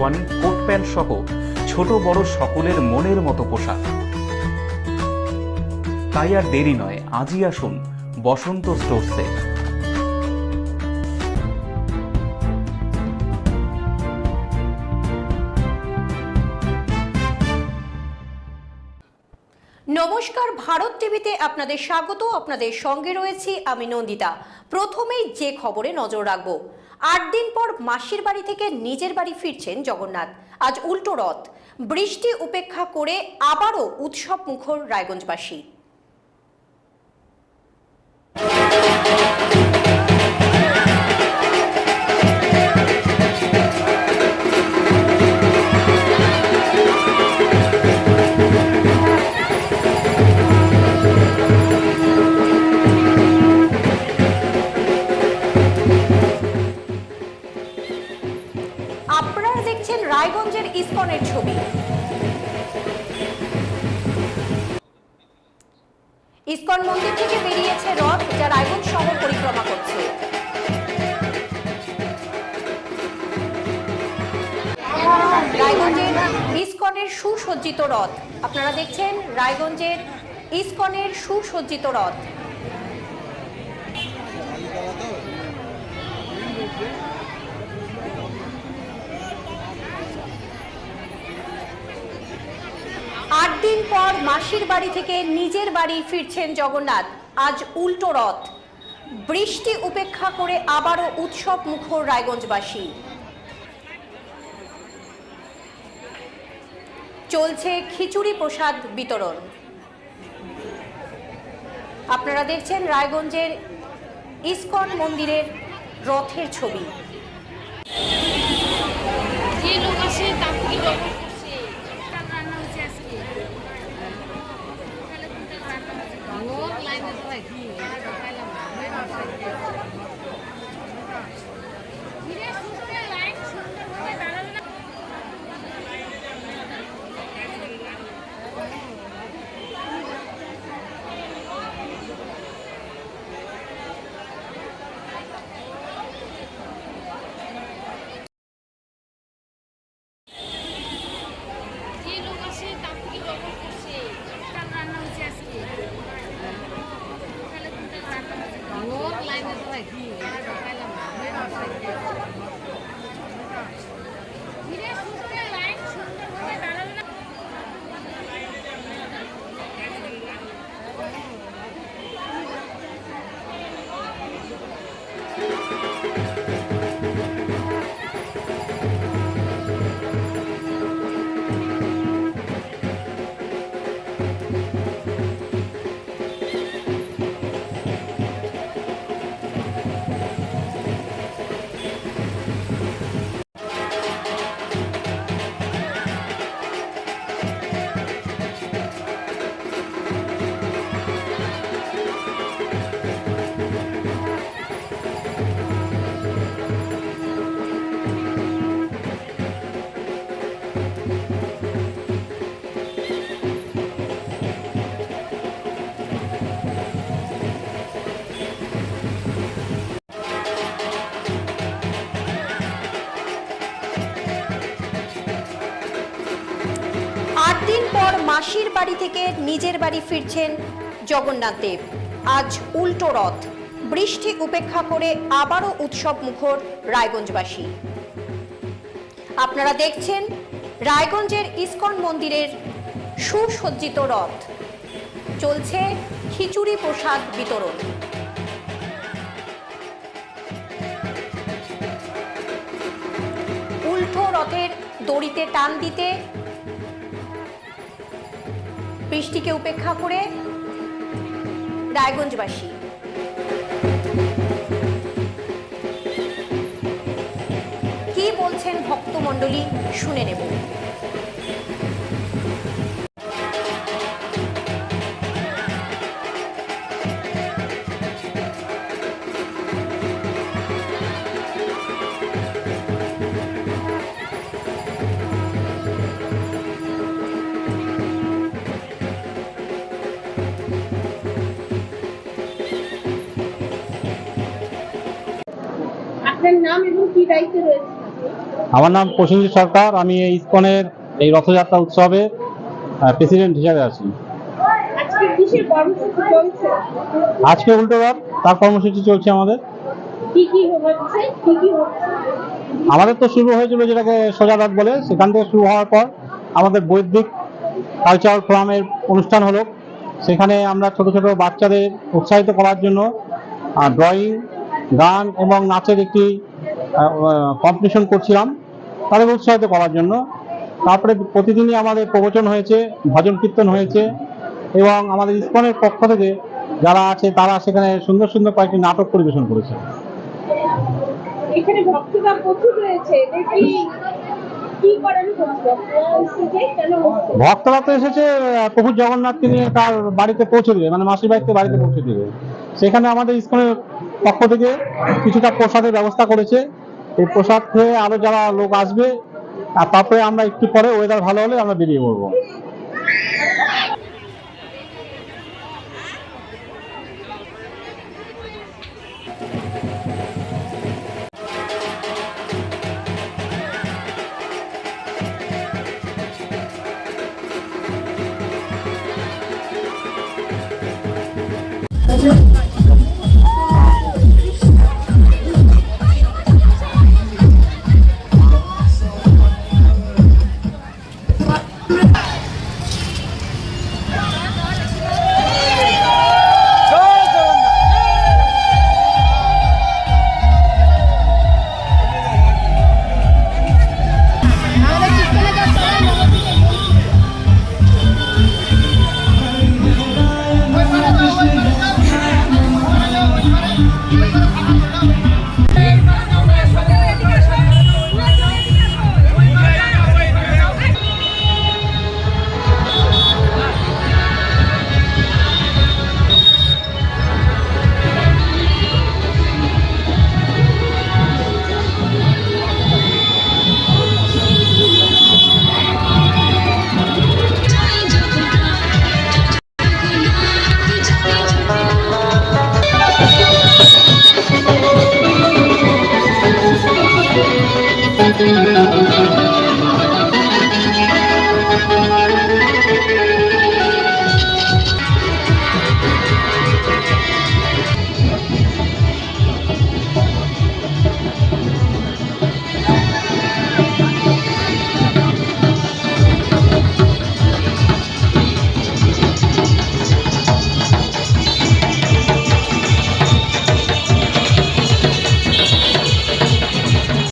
One coat pant সহ ছোট বড় সকলের মনের মতো পোশাক। তাই আর দেরি নয়, আজই আসুন বসন্ত স্টোরসে নমস্কার, ভারত টিভিতে আপনাদের স্বাগত। আপনাদের সঙ্গে রয়েছি আমি নন্দিতা। প্রথমেই যে খবরে নজর রাখব আট দিন পর মাসির বাড়ি থেকে নিজের বাড়ি ফিরছেন জগন্নাথ। আজ উল্টো রথ। বৃষ্টি উপেক্ষা করে আবারও উৎসব মুখর রায়গঞ্জবাসী। দেখছেন রায়গঞ্জের ইস্কনের ছবি। ইস্কন মন্দির থেকে বেরিয়েছে রথ, যা রায়গঞ্জ শহর পরিক্রমা করছে। রায়গঞ্জের ইস্কনের সুসজ্জিত রথ। আপনারা দেখছেন রায়গঞ্জের ইস্কনের সুসজ্জিত রথ আট দিন পর মাসির বাড়ি থেকে নিজের বাড়ি ফিরছেন জগন্নাথ। আজ উল্টো রথ। বৃষ্টি উপেক্ষা করে আবারও উৎসব মুখর রায়গঞ্জবাসী। চলছে খিচুড়ি প্রসাদ বিতরণ। আপনারা দেখছেন রায়গঞ্জের ইস্কন মন্দিরের রথের ছবি। মাসির বাড়ি থেকে নিজের বাড়ি ফিরছেন জগন্নাথ দেব। আজ উল্টো রথ। বৃষ্টি উপেক্ষা করে আবারও উৎসব মুখর রায়গঞ্জবাসী। আপনারা দেখছেন রায়গঞ্জের ইস্কন মন্দিরের সুসজ্জিত রথ। চলছে খিচুড়ি প্রসাদ বিতরণ। উল্টো রথের দড়িতে টান দিতে বৃষ্টিকে উপেক্ষা করে রায়গঞ্জবাসী। কি বলছেন ভক্তমণ্ডলী শুনে নেব। আপনার নাম এবং কি দায়িত্বে রয়েছে? আমার নাম প্রসেনজিৎ সরকার আমি এই ইস্কনের এই রথযাত্রা উৎসবে প্রেসিডেন্ট হিসাবে আছি। আজকে উল্টোবার তার কর্মসূচি চলছে আমাদের। আমাদের তো শুরু হয়েছিল যেটাকে সোজা রথ বলে সেখান থেকে শুরু হওয়ার পর আমাদের বৈদিক কালচারাল ফোরামের অনুষ্ঠান হলো। সেখানে আমরা ছোট ছোট বাচ্চাদের উৎসাহিত করার জন্য ড্রয়িং গান এবং নাচের একটি কম্পিটিশন করছিলাম তাদের উৎসাহিত করার জন্য। তারপরে প্রতিদিনই আমাদের প্রবচন হয়েছে ভজন কীর্তন হয়েছে এবং আমাদের ইস্কনের পক্ষ থেকে যারা আছে তারা সেখানে সুন্দর সুন্দর কয়েকটি নাটক পরিবেশন করেছে। এখানে ভক্তরা প্রচুর রয়েছে। তো এসেছে প্রভু জগন্নাথকে নিয়ে তার বাড়িতে পৌঁছে দেবে মানে মাসির বাড়িতে বাড়িতে পৌঁছে দেবে। সেখানে আমাদের ইস্কনের পক্ষ থেকে কিছুটা প্রসাদের ব্যবস্থা করেছে। এই প্রসাদ খেয়ে আরও যারা লোক আসবে, আর তারপরে আমরা একটু পরে ওয়েদার ভালো হলে আমরা বেরিয়ে পড়ব।